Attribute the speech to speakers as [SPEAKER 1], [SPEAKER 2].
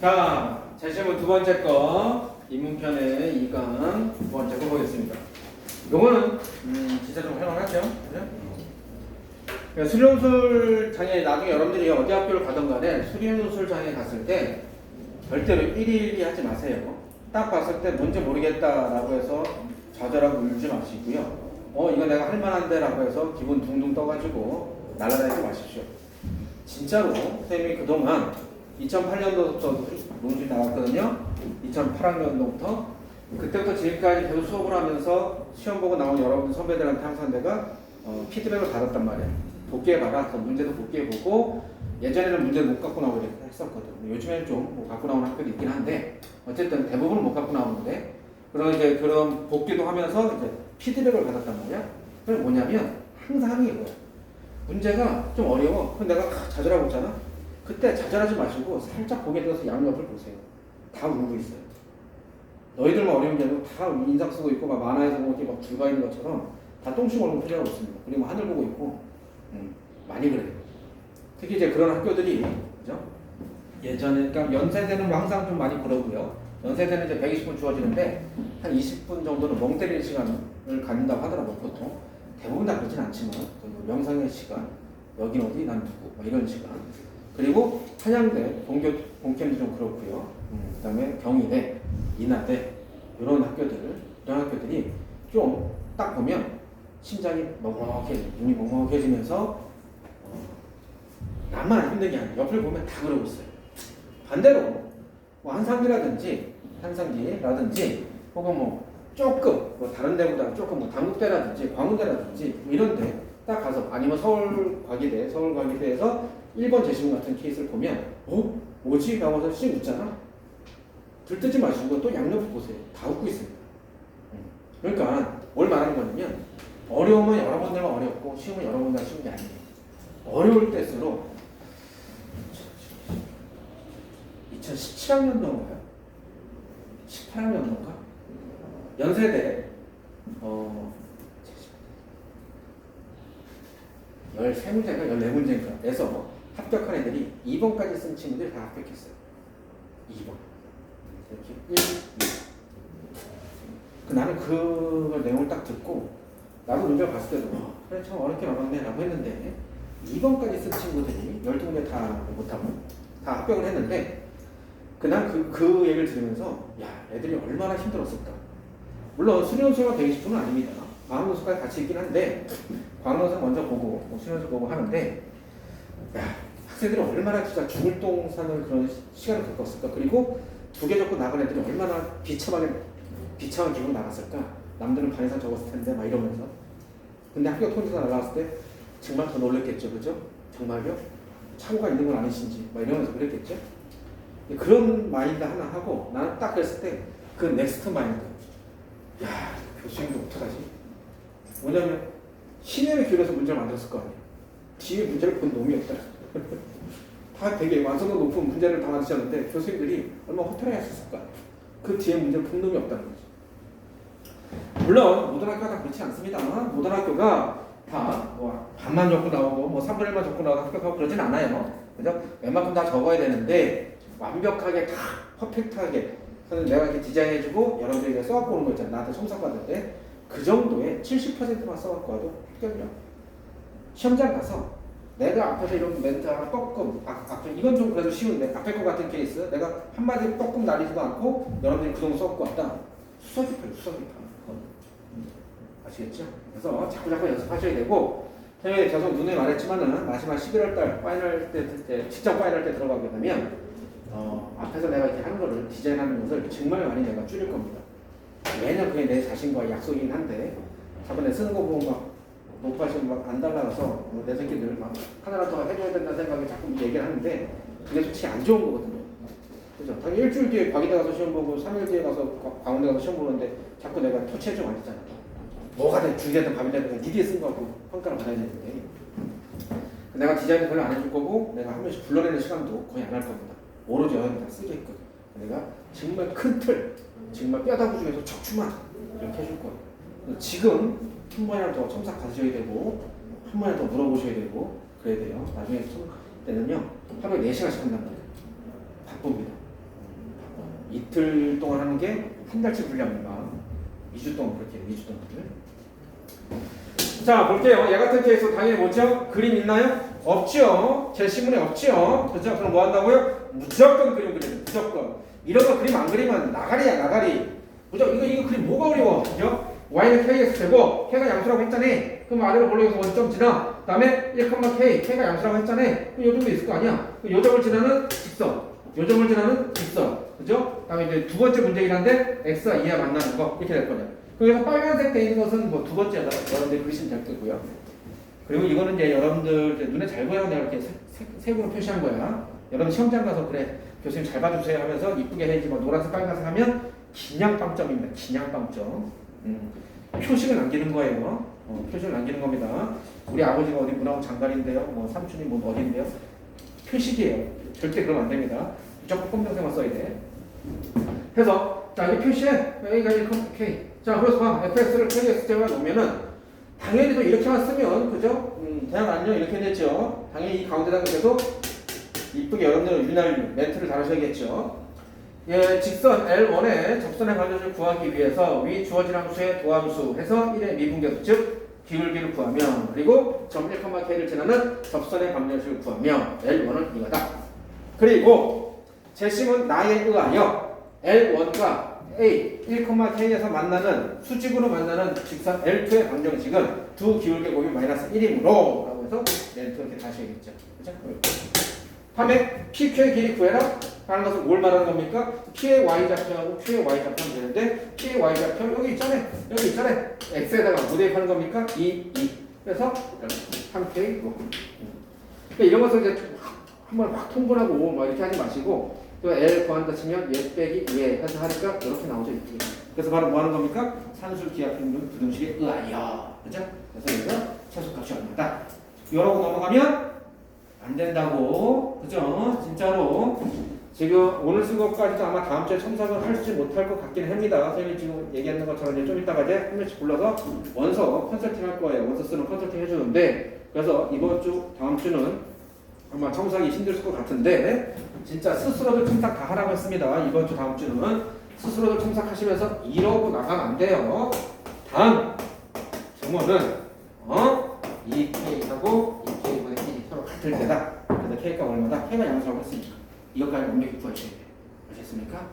[SPEAKER 1] 자, 제시문 두 번째 거 인문편의 2강 두 번째 거 보겠습니다. 요거는 음, 진짜 좀 활용하죠. 그죠? 그러니까 수련술 장애 나중에 여러분들이 어디 학교를 가든 간에 수련술 장애 갔을 때 절대로 일일이 하지 마세요. 딱 봤을 때 뭔지 모르겠다라고 해서 좌절하고 울지 마시고요. 어 이거 내가 할 만한데라고 해서 기분 둥둥 떠가지고 날아다니지 마십시오. 진짜로 선생님이 그동안 2008년도부터 논술 나왔거든요. 2008학년도부터 그때부터 지금까지 계속 수업을 하면서 시험 보고 나온 여러분 선배들한테 항상 내가 어, 피드백을 받았단 말이에요. 복귀해봐라. 그래서 문제도 복귀해보고 예전에는 문제를 못 갖고 나오게 했었거든. 요즘에는 좀뭐 갖고 나오는 학교도 있긴 한데 어쨌든 대부분은 못 갖고 나오는데 그런 이제 그런 복귀도 하면서 이제 피드백을 받았단 말이야. 그게 뭐냐면 항상 하는 게 뭐야. 문제가 좀 어려워. 그럼 내가 아, 좌절하고 있잖아. 그때 좌절하지 마시고 살짝 고개 들어서 양옆을 보세요. 다 울고 있어요. 너희들만 어려운 게 아니고 다 인상 쓰고 있고 막 만화에서 보기 막 불가 있는 것처럼 다 똥심 얼굴 표정하고 있습니다. 그리고 하늘 보고 있고 음, 많이 그래요. 특히 이제 그런 학교들이 그죠? 예전에 그러니까 연세대는 뭐 항상 좀 많이 그러고요. 연세대는 이제 120분 주어지는데 한 20분 정도는 멍 때리는 시간을 갖는다고 하더라고요. 보통 대부분 다 그렇진 않지만 그 명상의 시간 여긴 어디 난 누구 뭐 이런 시간 그리고 한양대 본교 본캠도 좀 그렇고요. 음, 그 다음에 경희대 인하대 이런 학교들 이런 학교들이 좀 딱 보면 심장이 먹먹해 눈이 먹먹해지면서 어, 나만 힘든 게 아니라 옆을 보면 다 그러고 있어요. 반대로 뭐 한상기라든지 한상기라든지 혹은 뭐 조금 뭐 다른 데보다 조금 뭐 당국대라든지 광운대라든지 뭐 이런 데 딱 가서 아니면 서울과기대 서울과기대에서 1번 재심 같은 케이스를 보면 어? 뭐지? 하고서 씩 웃잖아 들뜨지 마시고 또 양옆을 보세요 다 웃고 음. 그러니까 뭘 말하는 거냐면 어려우면 여러분들만 어렵고 쉬우면 여러분들만 쉬운 게 아니에요 어려울 때일수록 2017학년도인가요? 18학년도인가? 연세대 어 13문제인가 14문제인가 에서 합격한 애들이 2번까지 쓴 친구들이 다 합격했어요 2번 이렇게 1, 2. 그 나는 그 내용을 딱 듣고 나도 문제를 봤을 때도 어, 그래 참 어렵게 나왔네 라고 했는데 2번까지 쓴 친구들이 12문제 다 못하고 다 합격을 했는데 그난 그, 그 얘기를 들으면서 야 애들이 얼마나 힘들었을까 물론 수련수가 120분은 아닙니다 과학노수까지 같이 있긴 한데 과학노수 먼저 보고 뭐 수련수 보고 하는데 야 학생들이 얼마나 진짜 죽을 똥 사는 그런 시- 시간을 겪었을까 그리고 두 개 적고 나간 애들이 얼마나 비참하게 비참한 기분 나갔을까 남들은 반 이상 적었을 텐데 막 이러면서 근데 학교 통지서 날라왔을 때 정말 더 놀랬겠죠 그죠? 정말요? 착오가 있는 건 아니신지 막 이러면서 그랬겠죠? 그런 마인드 하나 하고 나는 딱 그랬을 때 그 넥스트 마인드 야 교수님도 어떡하지? 뭐냐면 신의 교회에서 문제를 만들었을 거 아니에요. 뒤에 문제를 본 놈이 없다 다 되게 완성도 높은 문제를 다 만드셨는데 교수님들이 얼마나 허탈해 하셨을 까 그 뒤에 문제를 본 놈이 없다는 거죠 물론 모든 학교가 다 그렇지 않습니다 모든 학교가 다뭐 반만 적고 나오고 뭐 3분의 1만 적고 나오고 합격하고 그러진 않아요. 그죠? 웬만큼 다 적어야 되는데 완벽하게 다 퍼펙트하게 그래서 내가 이렇게 디자인해주고 여러분들에게 써갖고 오는 거 있잖아 나한테 첨삭 받을 때. 그 정도의 70%만 써갖고 와도 합격이야 시험장 가서 내가 앞에서 이런 멘트 하나 꺾음. 아, 앞에 이건 좀 그래도 쉬운데 앞에 거 같은 케이스 내가 한마디 꺾음 날리지도 않고 여러분들이 그 정도 써갖고 왔다. 수석이팔 수석이팔 아시겠죠? 그래서 자꾸 자꾸 연습하셔야 되고 저희 계속 눈에 말했지만은 마지막 11월 달 파이널 때, 때 직접 파이널 때 들어가게 되면 어, 앞에서 내가 이렇게 하는 거를 디자인하는 것을 정말 많이 내가 줄일 겁니다. 매년 그게 내 자신과의 약속이긴 한데 저번에 쓰는 거 보고 막 높아지고 막안 달라서 뭐내 새끼들 막 하나라도 더 해줘야 된다는 생각에 자꾸 얘기를 하는데 그게 솔직히 안 좋은 거거든요. 그죠? 당연히 일주일 뒤에 과기대 가서 시험 보고 3일 뒤에 가서 과- 광운대 가서 시험 보는데 자꾸 내가 터치해주면 안 되잖아. 뭐가 든 주제든 밤이 되든 니디에 쓴 거고 평가를 받아야 되는데 내가 디자인을 별로 안 해줄 거고 내가 한 번씩 불러내는 시간도 거의 안 할 겁니다. 오로지 여행다 쓰게끔 내가 정말 큰 틀, 정말 뼈다구 중에서 척추만 이렇게 해줄 거예요. 지금 한 번이라도 더 첨삭 가셔야 되고 한 번이라도 더 물어보셔야 되고 그래야 돼요. 나중에 첨 때는요 하루에 4시간씩 한단 말이에요. 바쁩니다. 이틀 동안 하는 게 한 달치 분량입니다. 2주 동안 그렇게 해요. 2주 동안. 자 볼게요. 얘 같은 케이스 당연히 뭐죠? 그림 있나요? 없죠. 제 신문에 없죠. 그렇죠? 그럼 뭐 한다고요? 무조건 그림 그려. 무조건. 이런 거 그림 안 그리면 나가리야 나가리. 그죠? 이거 이거 그림 뭐가 어려워? 그죠? Y는 kx 되고 k가 양수라고 했잖아. 그럼 아래로 올라가서 원점 지나. 그 다음에 1,k k가 양수라고 했잖아. 그럼 요 정도 있을 거 아니야? 요 점을 지나는 직선. 요 점을 지나는 직선. 그죠? 그 다음에 이제 두 번째 문제긴 한데 x와 2가 만나는 거 이렇게 될 거냐. 그래서 빨간색 돼 있는 것은 뭐 두 번째다. 여러분들 그리시면 될 거고요. 그리고 이거는 이제 여러분들 이제 눈에 잘 보여서 내가 이렇게 색으로 표시한 거야. 여러분 시험장 가서 그래 교수님 잘 봐주세요 하면서 이쁘게 해야지 뭐 노란색 빨간색 하면 기냥 빵점입니다. 기냥 빵점. 음. 표식을 남기는 거예요. 어, 표식을 남기는 겁니다. 우리 아버지가 어디 문화고 장관인데요. 뭐 삼촌이 뭐 어디인데요. 표식이에요. 절대 그러면 안 됩니다. 무조건 검정색만 써야 돼. 그래서 자이 표시에 A가 1, K. 자 그래서 봐 fx를 KX제와 놓으면은 당연히 또 이렇게만 쓰면 그죠? 음, 대학 안녕 이렇게 됐죠. 당연히 이 가운데다가 계속 이쁘게 여러분들은 윤활유 멘트를 달으셔야겠죠. 예, 직선 L1의 접선의 관계를 구하기 위해서 위 주어진 함수의 도함수 해서 1의 미분계수 즉 기울기를 구하면 그리고 점 1,k를 지나는 접선의 관계를 구하면 L1은 이거다. 그리고 제심은 나에 의하여 L1과 A 1,k에서 만나는 수직으로 만나는 직선 L2의 방정식은 두 기울기 곱이 마이너스 1이므로 라고 해서 렌트 이렇게 다시 해야겠죠. 그죠? 다음에 PQ의 길이 구해라 하는 것은 뭘 말하는 겁니까? P의 Y좌표하고 Q의 Y좌표는 되는데 P의 Y좌표 여기 있잖아요. 여기 있잖아요. X에다가 뭐 대입하는 겁니까? 2, 2. 그래서 3K 뭐. 그러니까 이런 것을 이제 한번 확 통분하고 막 이렇게 하지 마시고 또 L 구한다 치면 얘 빼기 얘 해서 하니까 이렇게 나오죠. 이렇게. 그래서 바로 뭐 하는 겁니까? 산술 기압 평균 부등식에 의하여. 그죠? 그래서 여기서 최소값이 얼마다. 이러고 넘어가면 안 된다고. 그죠? 진짜로. 지금 오늘 쓴 것까지도 아마 다음 주에 첨삭을 할지 못할 것 같긴 합니다. 선생님이 지금 얘기하는 것처럼 이제 좀 이따가 이제 한 명씩 불러서 원서 컨설팅 할 거예요. 원서 쓰는 컨설팅 해주는데 그래서 이번 주 다음 주는 아마 첨삭이 힘들 것 같은데 진짜 스스로도 첨삭 다 하라고 했습니다. 이번 주 다음 주는 스스로도 첨삭하시면서 이러고 나가면 안 돼요. 다음 증문은 어? 2K하고 2K분의 1이 서로 같을 때다. 그래서 K가 얼마다? K가 양수라고 했으니까 이것까지 완벽히 구하셔야 돼요. 아셨습니까?